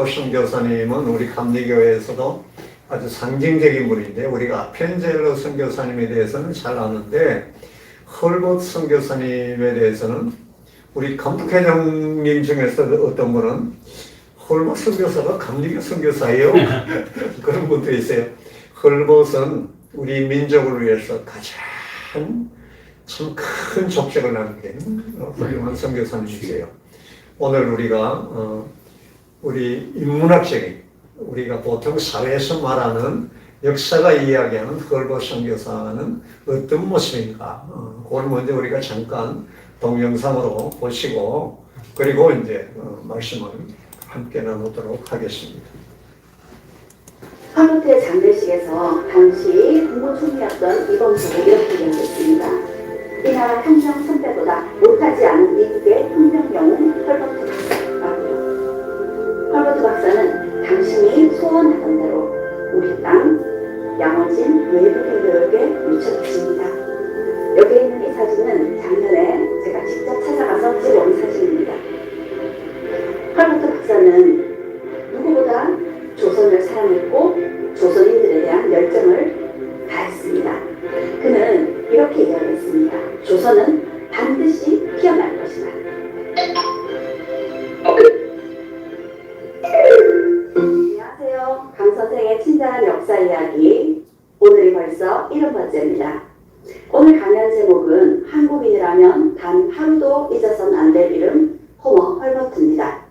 헐버 선교사님은 우리 감리교회에서도 아주 상징적인 분인데 우리가 편젤로 선교사님에 대해서는 잘 아는데 헐벗 선교사님에 대해서는 우리 감독회장님 중에서 어떤 분은 헐벗 선교사가 감리교 선교사예요 그런 분도 있어요. 헐벗은 우리 민족을 위해서 가장 참큰 족적을 남긴 어, 훌륭한 선교사님이세요. 오늘 우리가 어, 우리 인문학적인 우리가 보통 사회에서 말하는 역사가 이야기하는 헐벗 선교사는 어떤 모습인가 어, 그걸 먼저 우리가 잠깐 동영상으로 보시고 그리고 이제 어, 말씀을 함께 나누도록 하겠습니다. 하루트의 장례식에서 당시 국무총리였던 이범석이 이렇게 이야기했습니다. 이 나라 혁명 선배보다 못하지 않은 미국의 혁명 영웅 헐버트 박사라고요. 헐버트 박사는 당신이 소원하던 대로 우리 땅 양원진 외국인들에게 묻혀주십니다. 여기 있는 이 사진은 작년에 제가 직접 찾아가서 찍어온 사진입니다. 헐버트 박사는 누구보다 조선을 사랑했고 조선인들에 대한 열정을 다했습니다. 그는 이렇게 이야기했습니다. 조선은 반드시 번째입니다. 오늘 강연 제목은 한국인이라면 단 하루도 잊어선 안 될 이름 호머 헐버트입니다.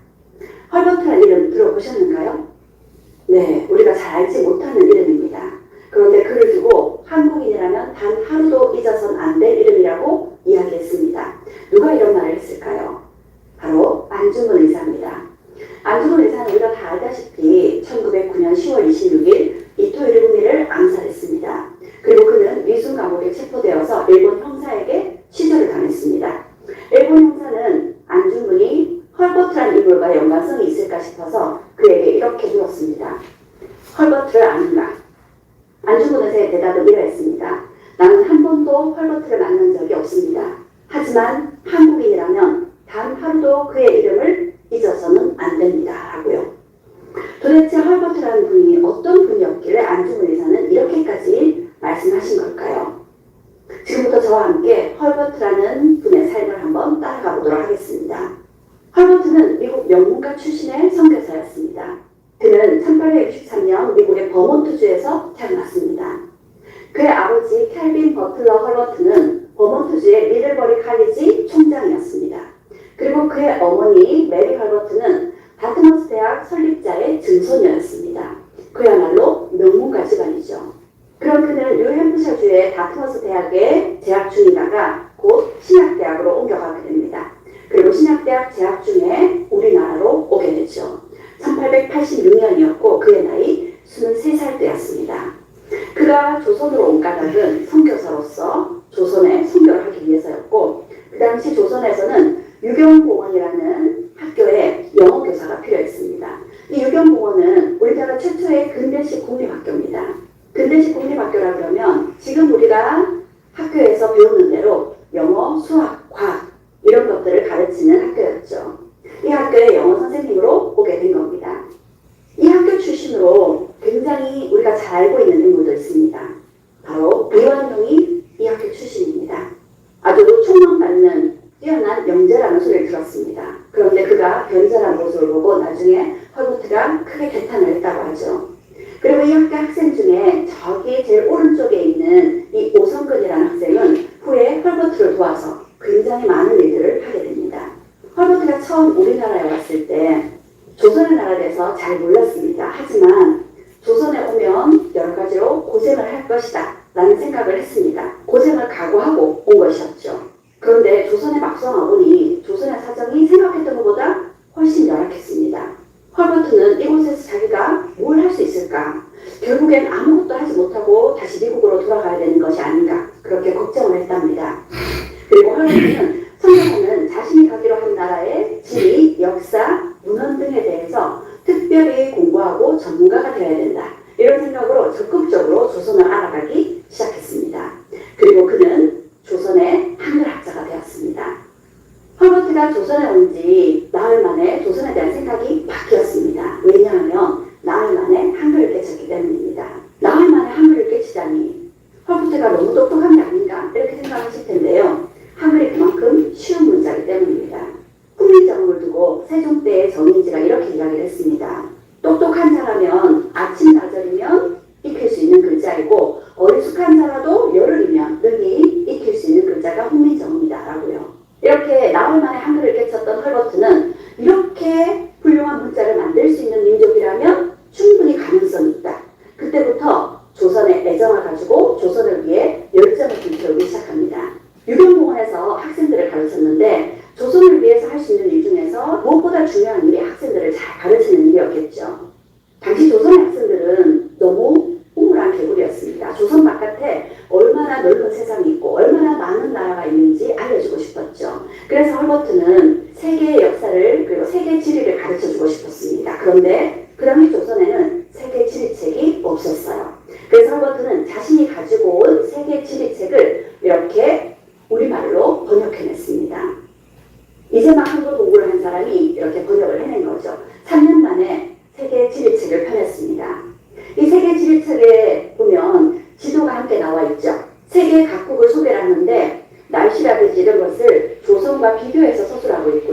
헐버트라는 이름 들어보셨는가요? 네, 우리가 잘 알지 못하는 이름입니다. 그런데 그를 두고 한국인이라면 단 하루도 잊어선 안 될 이름이라고 이야기했습니다. 누가 이런 말을 했을까요? 바로 안중근 의사입니다. 안중근 의사는 우리가 다 알다시피 1909년 10월 26일 이토 히로부미를 암살했습니다. 감옥에 체포되어서 일본 형사에게 취조를 당했습니다. 일본 형사는 안중근이 헐버트라는 인물과 연관성이 있을까 싶어서 그에게 이렇게 물었습니다. 헐버트를 아는가? 안중근 의사의 대답은 이러했습니다. 나는 한 번도 헐버트를 만난 적이 없습니다. 하지만 한국인이라면 단 하루도 그의 이름을 잊어서는 안 됩니다. 라고요. 도대체 헐버트라는 분이 어떤 분이었길래 안중근 의사는 이렇게까지 말씀하신 걸까요? 지금부터 저와 함께 헐버트라는 분의 삶을 한번 따라가 보도록 하겠습니다. 헐버트는 미국 명문가 출신의 선교사였습니다. 그는 1863년 미국의 버몬트주에서 태어났습니다. 그의 아버지 캘빈 버틀러 헐버트는 버몬트주의 미들버리 칼리지 총장이었습니다. 그리고 그의 어머니 메리 헐버트는 다트머스 대학 설립자의 증손녀였습니다. 그야말로 명문가 집안이죠. 그런 그는 뉴햄프셔주의 다트머스 대학에 재학 중이다가 곧 신학대학으로 옮겨가게 됩니다. 그리고 신학대학 재학 중에 우리나라로 오게 되죠. 1886년이었고 그의 나이 23살 때였습니다. 그가 조선으로 온 까닭은 선교사로서 조선에 선교를 하기 위해서였고 그 당시 조선에서는 유경공원이라는 학교에 영어 교사가 필요했습니다. 이 유경공원은 우리나라 최초의 근대식 공립학교입니다. 근대식 공립학교라 그러면 지금 우리가 학교에서 배우는 대로 영어, 수학, 과학 이런 것들을 가르치는 학교였죠. 이 학교에 영어 선생님으로 오게 된 겁니다. 이 학교 출신으로 굉장히 우리가 잘 알고 있는 인물도 있습니다. 바로 이완용이 이 학교 출신입니다. 아주 총망받는 뛰어난 영재라는 소리를 들었습니다. 그런데 그가 변절한 모습을 보고 나중에 헐버트가 크게 개탄을 했다고 하죠. 그리고 이 학교 학생 중에 저기 제일 오른쪽에 있는 이 오성근이라는 학생은 후에 헐버트를 도와서 굉장히 많은 일들을 하게 됩니다. 헐버트가 처음 우리나라에 왔을 때 조선의 나라에 대해서 잘 몰랐습니다. 하지만 조선에 오면 여러 가지로 고생을 할 것이다 라는 생각을 했습니다. 고생을 각오하고 온 것이었죠. 그런데 조선에 막상 와보니 조선의 사정이 생각했던 것보다 훨씬 열악했습니다. 헐버트는 이곳에서 자기가 뭘 할 수 있을까? 결국엔 아무것도 하지 못하고 다시 미국으로 돌아가야 되는 것이 아닌가 그렇게 걱정을 했답니다. 그리고 헐버트는 성경에는 자신이 가기로 한 나라의 지리, 역사, 문헌 등에 대해서 특별히 공부하고 전문가가 되어야 된다. 이런 생각으로 적극적으로 조선을 알아가기 시작했습니다. 그리고 그는 조선의 한글학자가 되었습니다. 헐버트가 조선에 온 지 나흘 만에 조선에 대한 생각이 바뀌었습니다. 왜냐하면 나흘 만에 한글을 깨쳤기 때문입니다. 나흘 만에 한글을 깨치다니 허브트가 너무 똑똑한 게 아닌가 이렇게 생각하실 텐데요. 한글이 그만큼 쉬운 문자이기 때문입니다. 국민정음을 두고 세종 때의 정인지가 이렇게 이야기를 했습니다. 똑똑한 자라면 아침 나절이면 익힐 수 있는 글자이고 어리숙한 자라도 열흘이면 능히 익힐 수 있는 글자가 훈민정음이다라고요. 이렇게 나흘 만에 한글을 깨쳤던 헐버트는 이렇게 훌륭한 문자를 만들 수 있는 민족이라면 충분히 가능성이 있다. 그때부터 조선의 애정을 가지고 성과 비교해서 서술하고 있고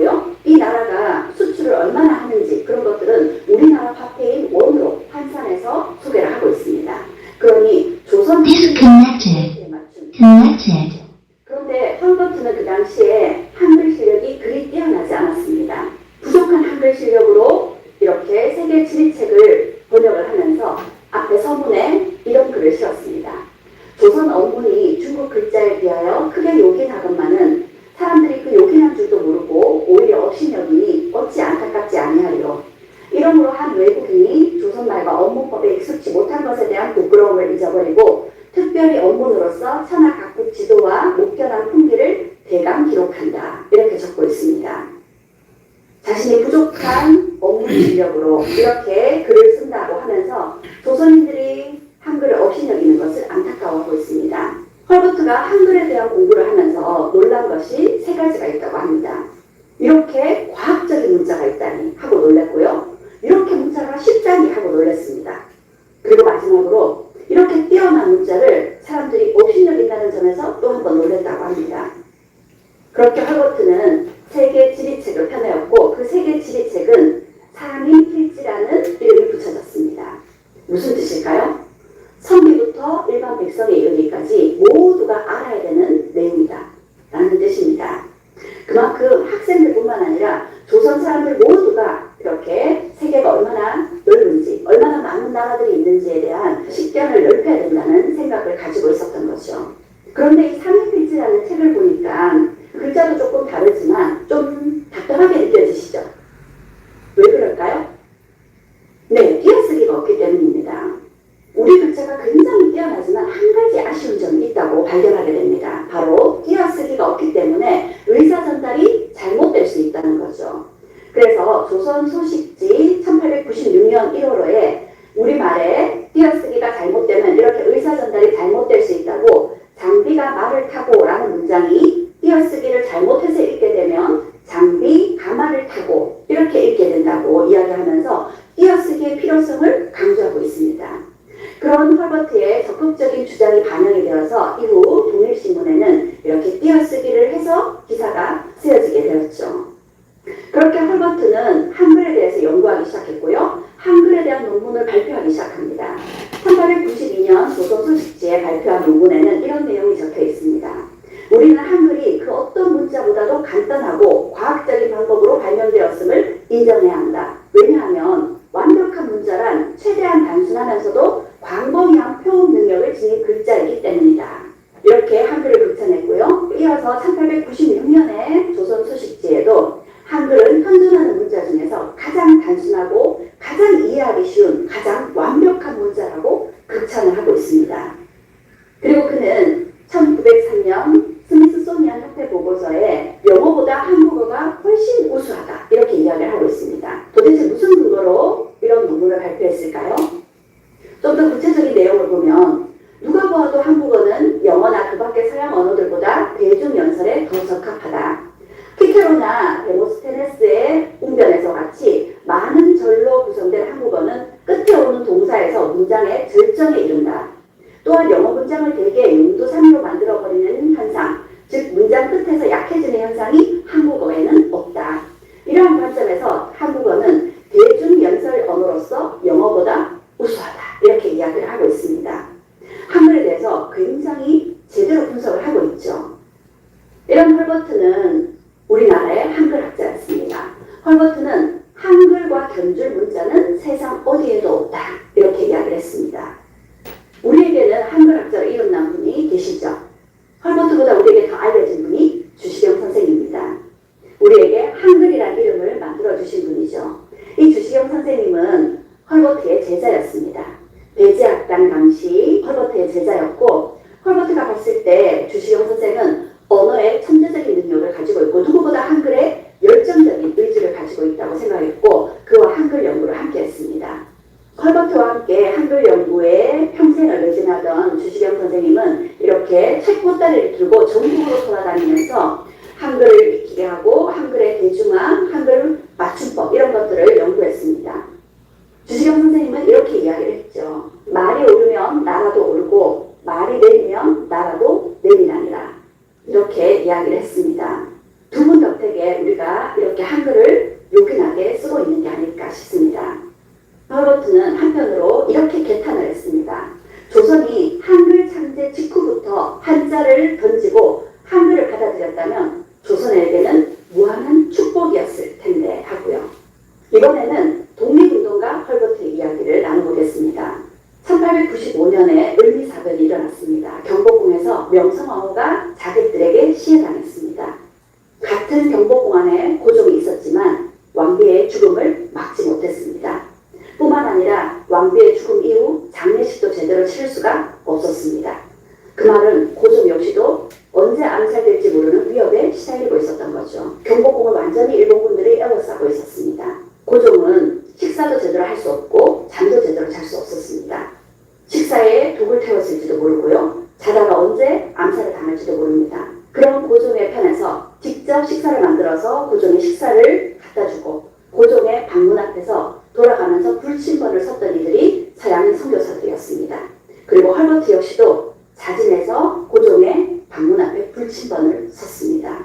인력으로 이렇게 글을 사회를 넓혀야 된다는 생각을 가지고 있었던 거죠. 그런데 이 상의 필지라는 책을 보니까 글자도 조금 다르지만 좀 이야기를 하고 있습니다. 도대체 무슨 근거로 이런 논문을 발표했을까요? 좀 더 구체적인 내용을 보면 누가 보아도 한국어는 영어나 그 밖의 서양 언어들보다 대중연설에 더 적합하다. 피케로나 데모스테네스의 웅변에서 같이 많은 절로 구성된 한국어는 끝에 오는 동사에서 문장의 절정에 이른다. 또한 영어 문장을 대개 용도상으로 만들어버리는 현상, 즉 문장 끝에서 약해지는 현상이 한국어에는 없다. 이러한 관점에서 한국어는 대중연설 언어로서 영어보다 우수하다 이렇게 이야기를 하고 있습니다. 한글에 대해서 굉장히 제대로 분석을 하고 있죠. 이런 헐버트는 우리나라의 한글학자였습니다. 헐버트는 한글과 견줄 문자는 세상 어디에도 없다 이렇게 이야기를 했습니다. 이야기를 했습니다. 두 분 덕택에 우리가 이렇게 한글을 요긴하게 쓰고 있는 게 아닐까 싶습니다. 허버트는 한편으로 이렇게 개탄을 했습니다. 조선이 한글 창제 직후부터 한자를 던지고 한글을 받아들였다면 조선에게는 무한한 축복이었을 텐데 하고요. 이번에는 독립운동가 헐버트의 이야기를 나눠보겠습니다. 1895년에 을미사변이 일어났습니다. 경복궁에서 명성황후가 자객들에게 시해당했습니다. 같은 경복궁 안에 고종이 있었지만 왕비의 죽음을 막지 못했습니다. 뿐만 아니라 왕비의 죽음 이후 장례식도 제대로 치를 수가 없었습니다. 그 말은 고종 역시도 언제 암살될지 모르는 위협에 시달리고 있었던 거죠. 경복궁을 완전히 일본군들이 에워싸고 있었습니다. 고종은 식사도 제대로 할 수 없고 잠도 제대로 잘 수 없었습니다. 식사에 독을 태웠을지도 모르고요. 자다가 언제 암살을 당할지도 모릅니다. 그런 고종의 편에서 직접 식사를 만들어서 고종의 식사를 갖다 주고 고종의 방문 앞에서 돌아가면서 불침번을 섰던 이들이 서양인 선교사들이었습니다. 그리고 헐버트 역시도 자진해서 고종의 방문 앞에 불침번을 섰습니다.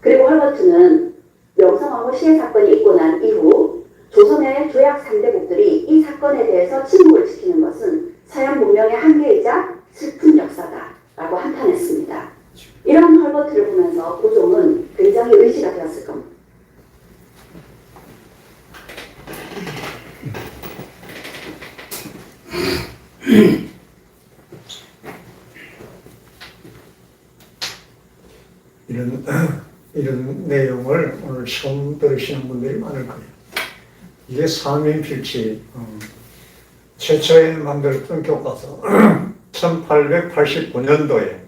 그리고 헐버트는 명성황후 시해 사건이 있고 난 이후 조선의 조약 상대국들이 이 사건에 대해서 침묵을 지키는 것은 서양 문명의 한계이자 슬픈 역사다라고 한탄했습니다. 이런 헐버트를 보면서 고종은 굉장히 의지가 되었을 겁니다. 이런 이런 내용을 오늘 처음 들으시는 분들이 많을 거예요. 이게 사면필치 어, 최초에 만들었던 교과서 1889년도에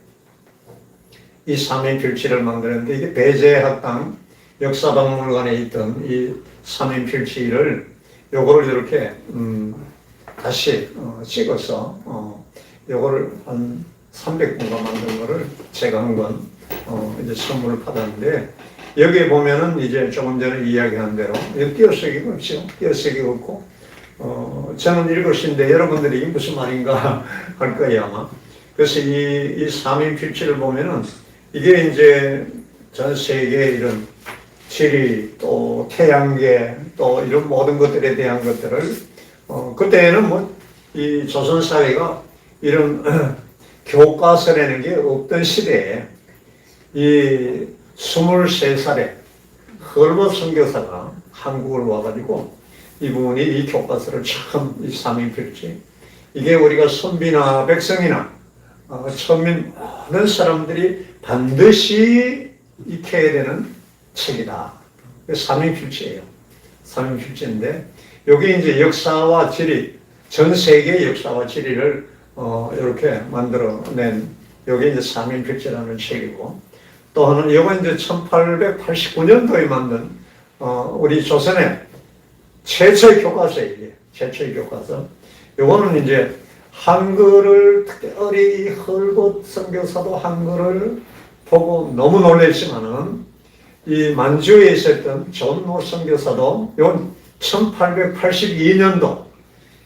이 사면필치를 만드는데 이게 배재학당 역사박물관에 있던 이 사면필치를 요거를 이렇게 음, 다시 어, 찍어서 어, 요거를 한 300분가 만든 거를 제가 한건 어, 이제 선물을 받았는데 여기에 보면은 이제 조금 전에 이야기한 대로 띄어쓰기가 없죠. 띄어쓰기가 없고 어, 저는 읽으신데 여러분들이 무슨 말인가 할 거예요 아마. 그래서 이, 이 삼인필지를 보면은 이게 이제 전 세계 이런 지리 또 태양계 또 이런 모든 것들에 대한 것들을 어, 그때는 뭐 이 조선 사회가 이런 교과서라는 게 없던 시대에 이 23살에 헐벗 선교사가 한국을 와가지고 이분이 이 교과서를 처음 이 삼인필지 이게 우리가 선비나 백성이나 어, 천민 모든 사람들이 반드시 익혀야 되는 책이다. 삼인필지예요. 삼인필지인데 여기 이제 역사와 지리 전 세계 역사와 지리를 어, 이렇게 만들어낸 여기 이제 삼인필지라는 책이고 또 하나는 이거 이제 1889년도에 만든 어, 우리 조선의 최초의 교과서예요. 이게. 최초의 교과서. 요거는 이제 한글을 특별히 헐벗 선교사도 한글을 보고 너무 놀랬지만은 이 만주에 있었던 존노 선교사도 이건 1882년도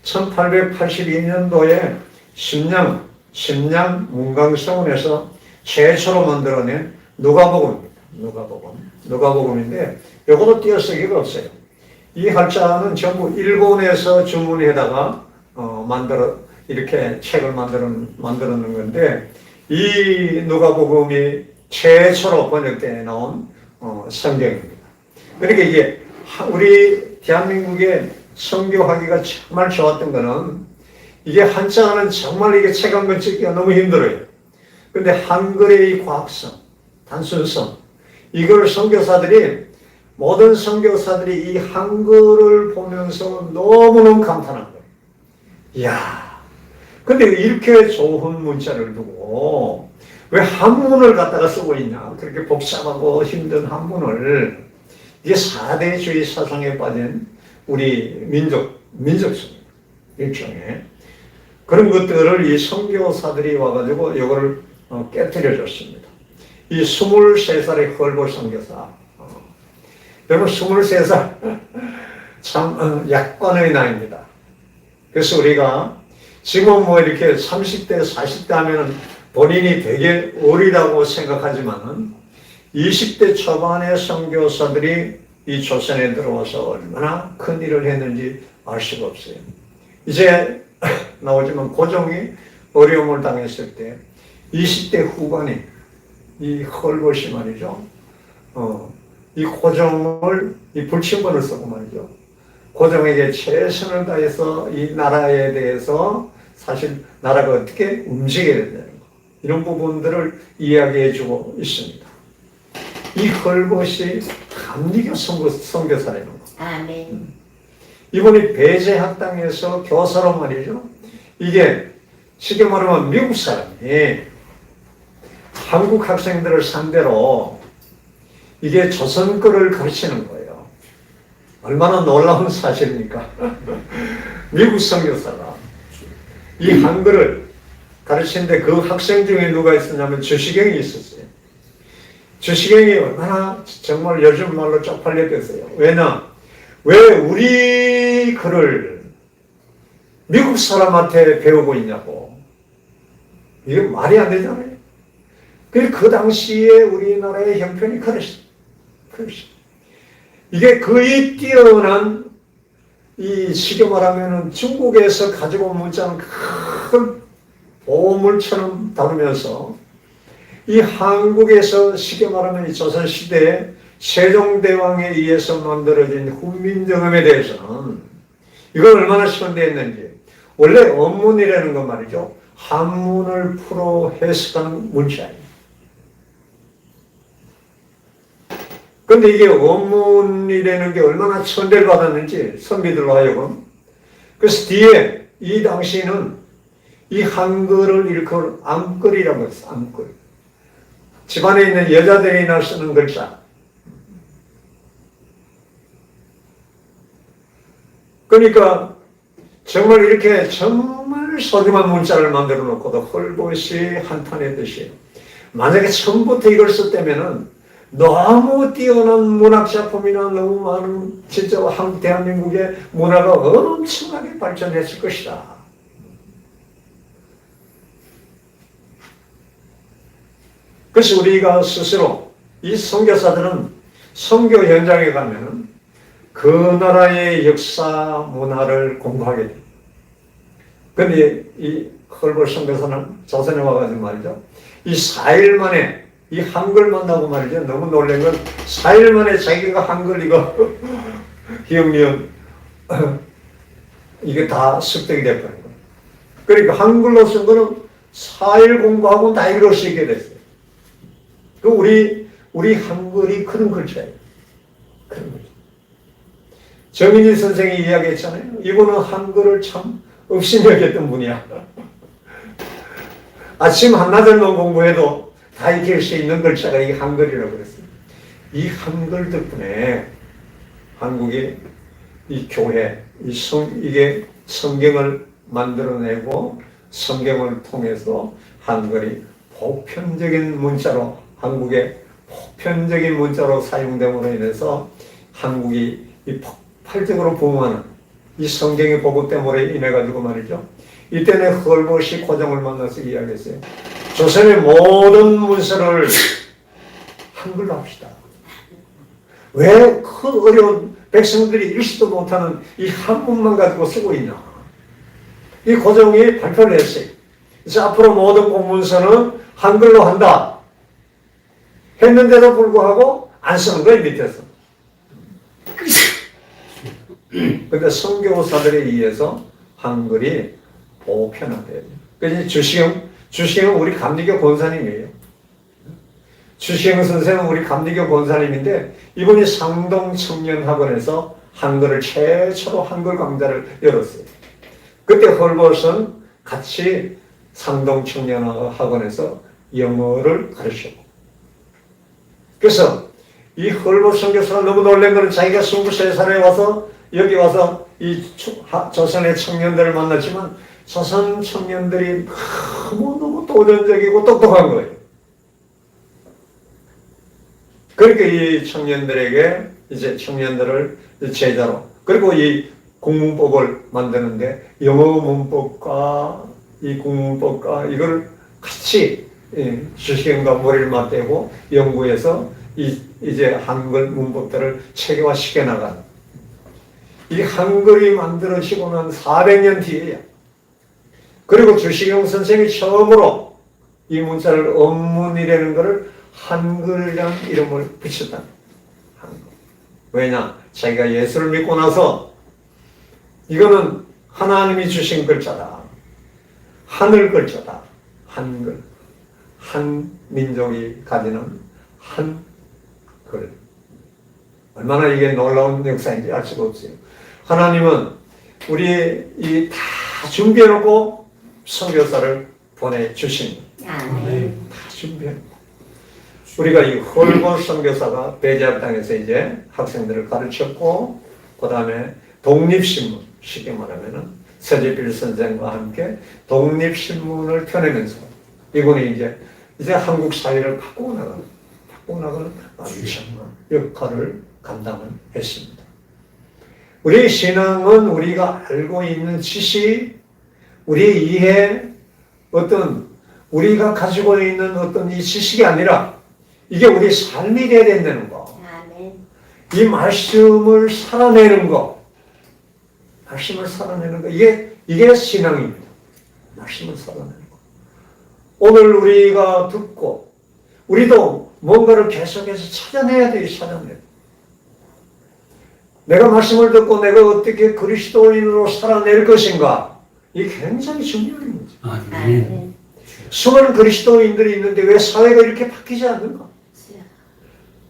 1882년도에 심양 심양 문광성원에서 최초로 만들어낸 누가복음입니다. 누가복음. 누가복음인데 요것도 띄어쓰기가 없어요. 이 한자는 전부 일본에서 주문해다가 어, 만들어 이렇게 책을 만들어 만들었는 건데 이 누가복음이 최초로 번역돼 나온 어, 성경입니다. 그러니까 이게 하- 우리 대한민국의 성교하기가 정말 좋았던 거는 이게 한자는 정말 이게 책 한 권 찍기가 너무 힘들어요. 근데 한글의 이 과학성, 단순성, 이걸 선교사들이 모든 선교사들이 이 한글을 보면서 너무너무 감탄한 거예요. 이야, 근데 이렇게 좋은 문자를 두고 왜 한문을 갖다가 쓰고 있냐? 그렇게 복잡하고 힘든 한문을 이게 사대주의 사상에 빠진 우리 민족, 민족성 일종의 그런 것들을 이 선교사들이 와가지고 이거를 어, 깨뜨려 줬습니다. 이 23살의 헐볼 선교사. 어, 여러분 23살 참 어, 약관의 나이입니다. 그래서 우리가 지금 뭐 이렇게 30대, 40대 하면은 본인이 되게 어리다고 생각하지만은 20대 초반의 선교사들이 이 조선에 들어와서 얼마나 큰 일을 했는지 알 수가 없어요. 이제 나오지만 고종이 어려움을 당했을 때 20대 후반에 이 헐벗이 말이죠. 어, 이 고종을 이 불침번을 쓰고 말이죠. 고종에게 최선을 다해서 이 나라에 대해서 사실 나라가 어떻게 움직여야 된다는 거 이런 부분들을 이야기해 주고 있습니다. 이 헐벗이 감리교 선교, 선교사라는 거. 아멘. 이분이 배제학당에서 교사로 말이죠. 이게 쉽게 말하면 미국 사람이 한국 학생들을 상대로 이게 조선 거를 가르치는 거예요. 얼마나 놀라운 사실입니까? 미국 선교사가 이 한글을 가르치는데 그 학생 중에 누가 있었냐면 주시경이 있었어요. 주시경이 얼마나 정말 요즘 말로 쪽팔렸겠어요. 왜냐? 왜 우리 글을 미국 사람한테 배우고 있냐고. 이게 말이 안 되잖아요. 그, 그 당시에 우리나라의 형편이 그랬어. 그랬어. 이게 거의 뛰어난 이 시계 말하면은 중국에서 가지고 온 문자는 큰 보물처럼 다루면서 이 한국에서 쉽게 말하면 이 조선시대에 세종대왕에 의해서 만들어진 훈민정음에 대해서는 이걸 얼마나 시간되었는지 원래 원문이라는 건 말이죠. 한문을 풀어 해석하는 문자예요. 근데 이게 원문이라는 게 얼마나 천대를 받았는지 선비들로 하여금 그래서 뒤에 이 당시에는 이 한글을 일컬 암글이라고 했어 암글 집안에 있는 여자들이나 쓰는 글자 그러니까 정말 이렇게 정말 소중한 문자를 만들어 놓고도 헐벗이 한탄했듯이 만약에 처음부터 이걸 썼다면은 너무 뛰어난 문학 작품이나 너무 많은 진짜 한 대한민국의 문화가 엄청나게 발전했을 것이다. 그래서 우리가 스스로 이 선교사들은 선교 현장에 가면은 그 나라의 역사 문화를 공부하게 돼. 근데 이 헐벌 선교사는 조선에 와가지고 말이죠. 이 4일 만에 이 한글 만나고 말이죠. 너무 놀란 건 4일 만에 자기가 한글 이거 기억력 이게 다 습득이 거예요. 그러니까 한글로 쓴 거는 4일 공부하고 나이로 쓰게 됐어요. 그 우리 우리 한글이 그런 글자예요. 그런 글자. 정인희 선생이 이야기했잖아요. 이분은 한글을 참 업신여겼던 분이야. 아침 한나절만 공부해도 다 익힐 수 있는 글자가 이 한글이라고 그랬어요. 이 한글 덕분에 한국의 이 교회, 이 성, 이게 성경을 만들어내고 성경을 통해서 한글이 보편적인 문자로 한국의 보편적인 문자로 사용됨으로 인해서 한국이 이 폭발적으로 부흥하는 이 성경의 때문에 인해 가지고 말이죠. 이때는 헐벗이 고정을 만나서 이야기했어요. 조선의 모든 문서를 한글로 합시다. 왜 그 어려운 백성들이 읽지도 못하는 이 한문만 가지고 쓰고 있냐. 이 고종이 발표를 했어요. 그래서 앞으로 모든 공문서는 한글로 한다. 했는데도 불구하고 안 쓰는 거예요, 밑에서. 근데 선교사들에 의해서 한글이 보편화돼요. 그래서 주시경, 주시경은 우리 감리교 권사님이에요. 주시경 선생은 우리 감리교 권사님인데 이분이 상동 청년학원에서 한글을 최초로 한글 강좌를 열었어요. 그때 헐벗은 같이 상동 청년 학원에서 영어를 가르치고 그래서 이 헐벗 선교사가 너무 놀란 거는 자기가 23살에 와서 여기 와서 이 조선의 청년들을 만났지만 조선 청년들이 너무너무 도전적이고 똑똑한 거예요. 그러니까 이 청년들에게 이제 청년들을 제자로 그리고 이 국문법을 만드는데 영어 문법과 이 국문법과 이걸 같이 예, 주시경과 머리를 맞대고 연구해서 이, 이제 한글 문법들을 체계화시켜 나간 이 한글이 만들어지고 난 400년 뒤에야 그리고 주시경 선생이 처음으로 이 문자를 언문이라는 것을 한글이라는 이름을 붙였다. 한글. 왜냐? 자기가 예수를 믿고 나서 이거는 하나님이 주신 글자다. 하늘 글자다. 한글. 한 민족이 가지는 한 글. 얼마나 이게 놀라운 역사인지 알 수가 없어요. 하나님은 우리 이 다 준비해놓고 선교사를 보내주신 아멘. 다 준비해. 우리가 이 헐벗 선교사가 베제합 땅에서 이제 학생들을 가르쳤고, 그 다음에 독립신문, 쉽게 말하면은 서재필 선생과 함께 독립신문을 펴내면서 이분이 이제 이제 한국 사회를 바꾸고 나가는, 바꾸고 나가는 엄청난 역할을 감당을 했습니다. 우리 신앙은 우리가 알고 있는 지식, 우리의 이해, 어떤 우리가 가지고 있는 어떤 이 지식이 아니라 이게 우리 삶이 돼야 된다는 거. 이 말씀을 살아내는 거. 말씀을 살아내는 거. 이게, 이게 신앙입니다. 말씀을 살아내는 거. 오늘 우리가 듣고, 우리도 뭔가를 계속해서 찾아내야 돼요, 찾아내야 돼. 내가 말씀을 듣고 내가 어떻게 그리스도인으로 살아낼 것인가. 이게 굉장히 중요한 문제. 아멘. 아멘. 수많은 그리스도인들이 있는데 왜 사회가 이렇게 바뀌지 않는가?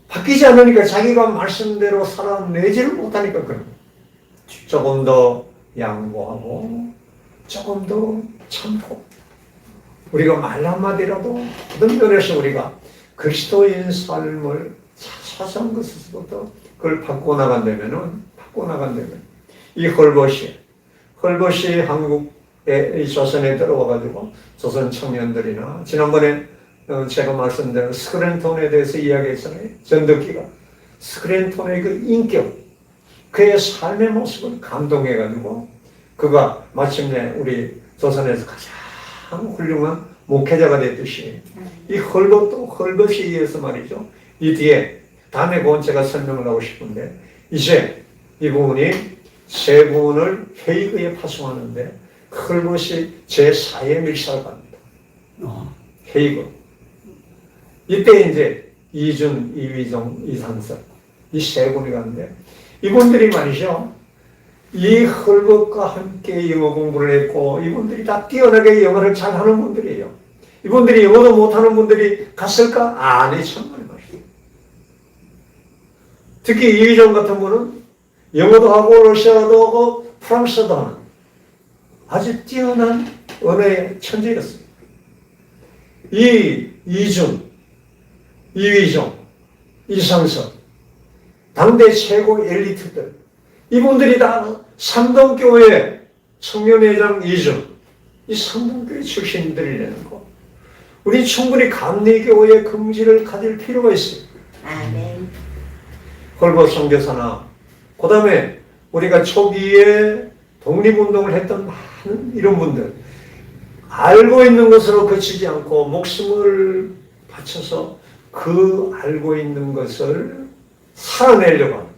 바뀌지 않으니까 자기가 말씀대로 살아내지를 못하니까 그런 거예요. 조금 더 양보하고 조금 더 참고 우리가 말 한마디라도 어떤 면에서 우리가 그리스도인 삶을 사소한 것에서부터 그걸 바꿔 나간다면은 바꿔 나간다면 이 헐벗이 헐벗이 한국에 이 조선에 들어와 가지고 조선 청년들이나 지난번에 어, 제가 말씀드린 스크랜톤에 대해서 이야기했잖아요. 전덕기가 스크랜톤의 그 인격, 그의 삶의 모습을 감동해가지고 그가 마침내 우리 조선에서 가장 훌륭한 목회자가 됐듯이 이 헐벗도 헐벗에 의해서 말이죠. 이 뒤에 다음에 그건 제가 설명을 하고 싶은데 이제 이 부분이 세 부분을 헤이그에 파송하는데 헐벗이 제4의 밀사를 갑니다. 어, 헤이그. 이때 이제 이준, 이위정, 이상섭 이세 분이 갔는데 이분들이 말이죠. 이 헐벗과 함께 영어 공부를 했고 이분들이 다 뛰어나게 영어를 잘하는 분들이에요. 이분들이 영어도 못하는 분들이 갔을까? 아니 정말 말이에요. 특히 이위정 같은 분은 영어도 하고 러시아어도 하고 프랑스어도 하는 아주 뛰어난 언어의 천재였어요. 이 이준, 이위정, 이상섭, 당대 최고 엘리트들, 이분들이 다 삼동교회 청년회장 이준, 이 삼동교회 출신들이라는 거. 우리 충분히 감리교회 긍지를 가질 필요가 있어요. 아멘. 헐벗 선교사나, 그 다음에 우리가 초기에 독립운동을 했던 많은 이런 분들, 알고 있는 것으로 그치지 않고 목숨을 바쳐서 그 알고 있는 것을 살아내려고 하는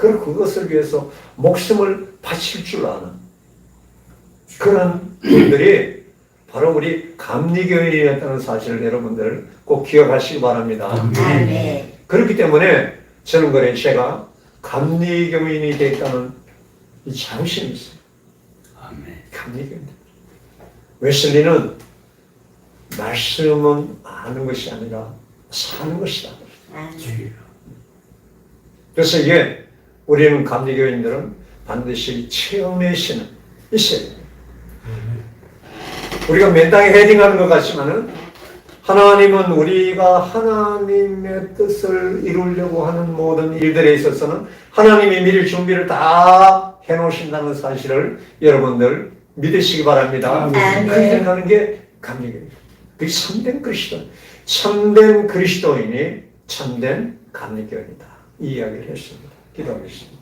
그리고 그것을 위해서 목숨을 바칠 줄 아는 그런 분들이 바로 우리 감리교인이었다는 사실을 여러분들 꼭 기억하시기 바랍니다. 아멘. 그렇기 때문에 저는 그래 제가 감리교인이 됐다는 이 자부심이 있어요. 아멘. 감리교인. 웨슬리는 말씀은 아는 것이 아니라 사는 것이다. 아멘. 주여. 그래서 이게 우리는 감리교인들은 반드시 체험의 신은 있어야 돼요. 우리가 맨땅에 헤딩하는 것 같지만은 하나님은 우리가 하나님의 뜻을 이루려고 하는 모든 일들에 있어서는 하나님이 미리 준비를 다 해놓으신다는 사실을 여러분들 믿으시기 바랍니다. 아멘. 그렇게 하는 게 감리교입니다. 그게 참된 그리스도, 참된 그리스도인이 참된 감리교입니다. 이 이야기를 했습니다. 기도하겠습니다.